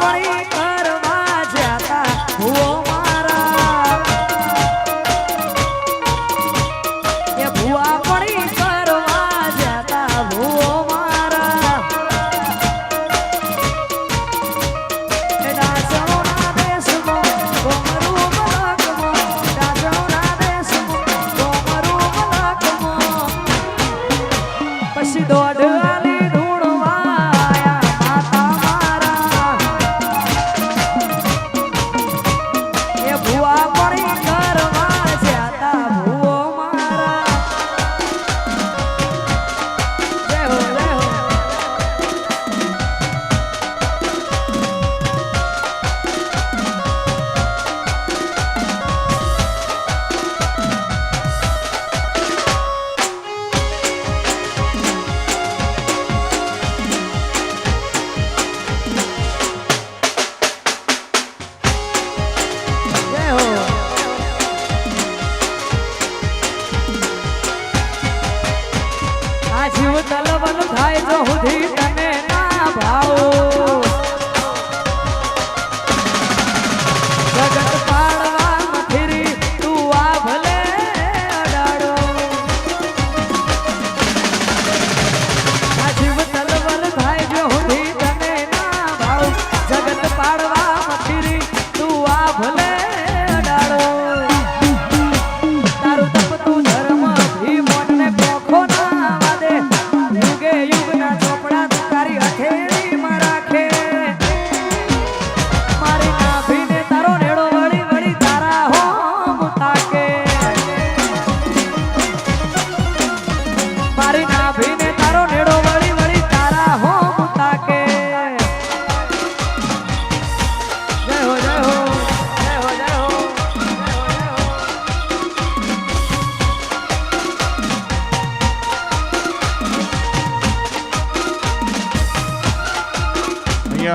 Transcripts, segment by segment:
পরি જહુધી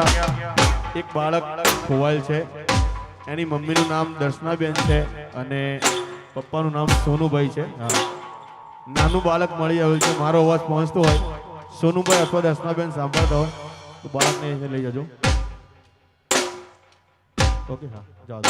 અહીંયા એક બાળક ખોવાયેલ છે. એની મમ્મીનું નામ દર્શનાબેન છે અને પપ્પાનું નામ સોનુભાઈ છે. નાનું બાળક મળી આવ્યું છે. મારો અવાજ પહોંચતો હોય. સોનુભાઈ અથવા દર્શનાબેન સાંભળતા હોય, તો બાળકને લઈ જજો. ઓકે, હા જાઓ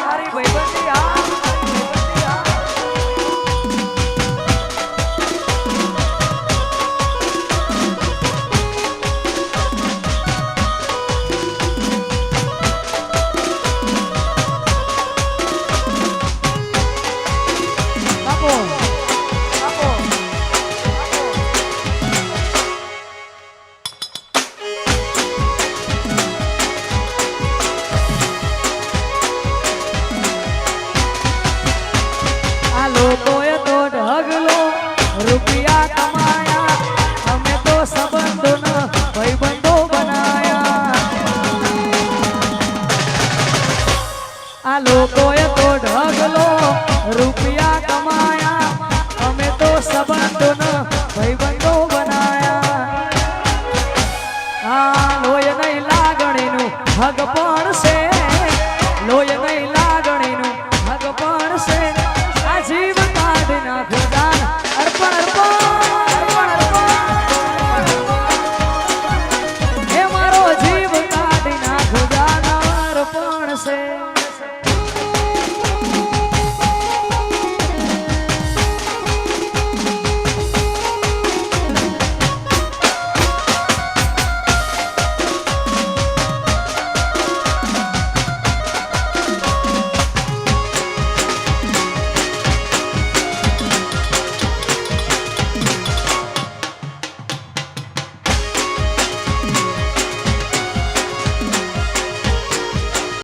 મારી ભાઈબંધી આ Rupi